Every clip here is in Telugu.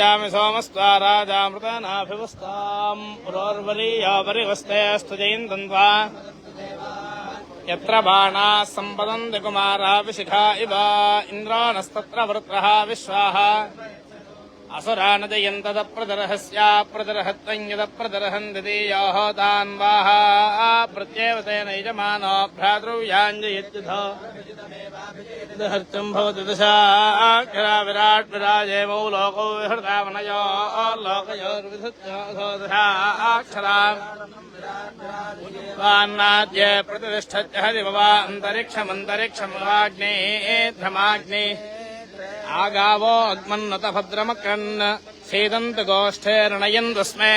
यामि सोमस्त्वा राजामृतानाभिवस्ताम् पुरोर्वरीयोपरिवस्तेऽस्तु जयन्तन्त्वा यत्र बाणाः सम्पदन्ति कुमारापि शिखा इव इन्द्रो नस्तत्र वृत्रः विश्वाः అసురానదయం తద ప్రదర్హస్యా ప్రదర్హత్వం యద ప్రదర్హం దదీయో తాన్ వాహా ప్రత్యేవతేన యజమానో భ్రాతృవ్యాంజయత్యుధర్తం భవతి దశాక్షరా విరాట్ విరాజేమౌ లోకౌ విహృతావనయో లోకయోర్విధృత్యోదశాక్షరా వాన్నాద్య ప్రతిష్టత్య హరిభవాంతరిక్షమంతరిక్షమవాగ్నే ధమాగ్నే ध्रमाग्ने आगावो अग्मन्नुत भद्रमकन् सीदन्तु गोष्ठेर्णयन्तु स्मे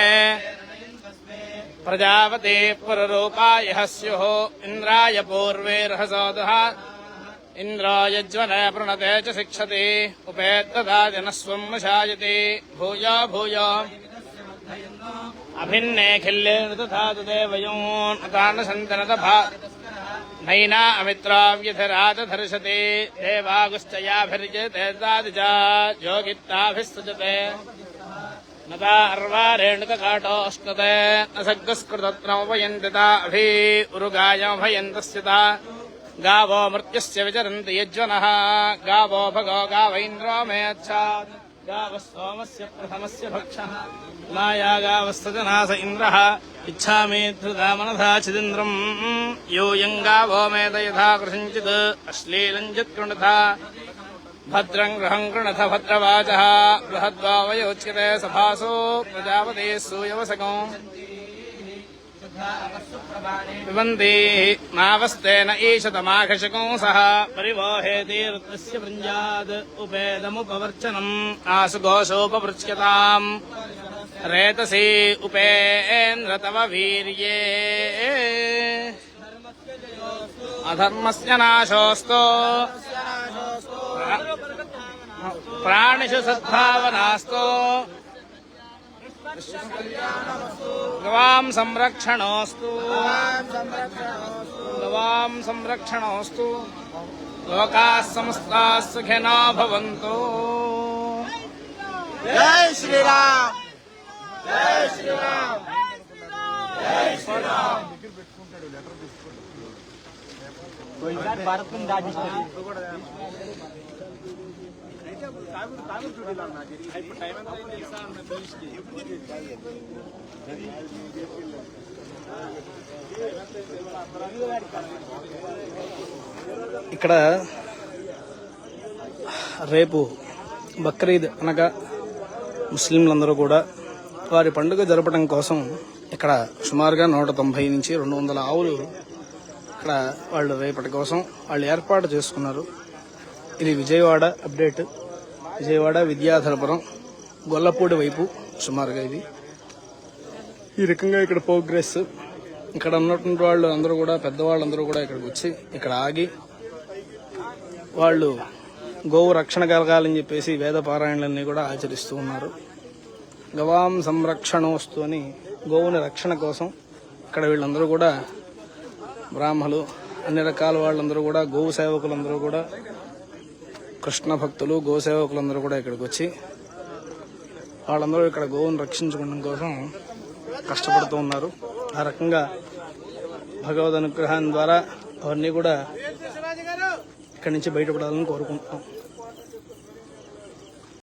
प्रजापते पुररूपाय स्युः इन्द्राय पूर्वेर्हसोदः इन्द्रो यज्वल पृणते च शिक्षति उपेत्तदाजनस्वम् वशायति भूयो भूयो अभिन्ने खिल्लेन तथा तदेवयोन्तानसन्तनतभा नैना अमित्राव्यधरातधर्षते देवागुश्चयाभिर्जतेजादिच योगित्ताभिः सृजते नता अर्वा रेणुककाटोऽश्नुते न सग्गस्कृतत्नमुपयन्तिता अभि उरुगायमुभयन्तस्यता गावो मृत्युस्य विचरन्ति यज्वनः। गावो भगो गावैन्द्रो मेच्छा गावः सोमस्य प्रथमस्य भक्षः माया गावस्तजनास इन्द्रः इच्छामि धृता मनधा चिदिन्द्रम् यूयम् गावो मेद यथा कृषञ्चित् अश्लीलम् चित्कृणथा भद्रम् गृहम् कृणथ भद्रवाचः बृहद्वावयोच्यते सभासो प्रजापते सूयवसगो पिबन्ति नावस्तेन ईशतमाघशकंसः परिवोहेति ऋतस्य वृञ्जात् उपेदमुपवर्चनम्। आसु घोषोपवृच्यताम् रेतसि उपेन्द्र तव वीर्ये। अधर्मस्य नाशोऽस्तु। प्राणिषु सद्भावनास्तु। गवाम संरक्षणोऽस्तु। गवाम संरक्षणोऽस्तु। लोकाः समस्ता सुखिना भवन्तु। जय श्रीराम। जय श्रीराम। जय श्रीराम भारत में ఇక్కడ రేపు బక్రీద్ అనగా ముస్లింలందరూ కూడా వారి పండుగ జరపడం కోసం ఇక్కడ సుమారుగా నూట తొంభై నుంచి రెండు వందల ఆవులు ఇక్కడ వాళ్ళు రేపటి కోసం వాళ్ళు ఏర్పాటు చేసుకున్నారు. ఇది విజయవాడ అప్డేట్. విజయవాడ విద్యాధరపురం గొల్లపూడి వైపు సుమారుగా ఇది. ఈ రకంగా ఇక్కడ ప్రోగ్రెస్. ఇక్కడ ఉన్నటువంటి వాళ్ళు అందరూ కూడా పెద్దవాళ్ళందరూ కూడా ఇక్కడికి వచ్చి ఇక్కడ ఆగి వాళ్ళు గోవు రక్షణ కలగాలని చెప్పేసి వేద పారాయణలన్నీ కూడా ఆచరిస్తూ ఉన్నారు. గవాం సంరక్షణోస్తు అని గోవుని రక్షణ కోసం ఇక్కడ వీళ్ళందరూ కూడా బ్రాహ్మలు అన్ని రకాల వాళ్ళందరూ కూడా గోవు సేవకులందరూ కూడా కృష్ణ భక్తులు గో సేవకులందరూ కూడా ఇక్కడికి వచ్చి వాళ్ళందరూ ఇక్కడ గోవును రక్షించుకోవడం కోసం కష్టపడుతూ ఉన్నారు. ఆ రకంగా భగవద్ అనుగ్రహం ద్వారా అవన్నీ కూడా ఇక్కడి నుంచి బయటపడాలని కోరుకుంటున్నాం.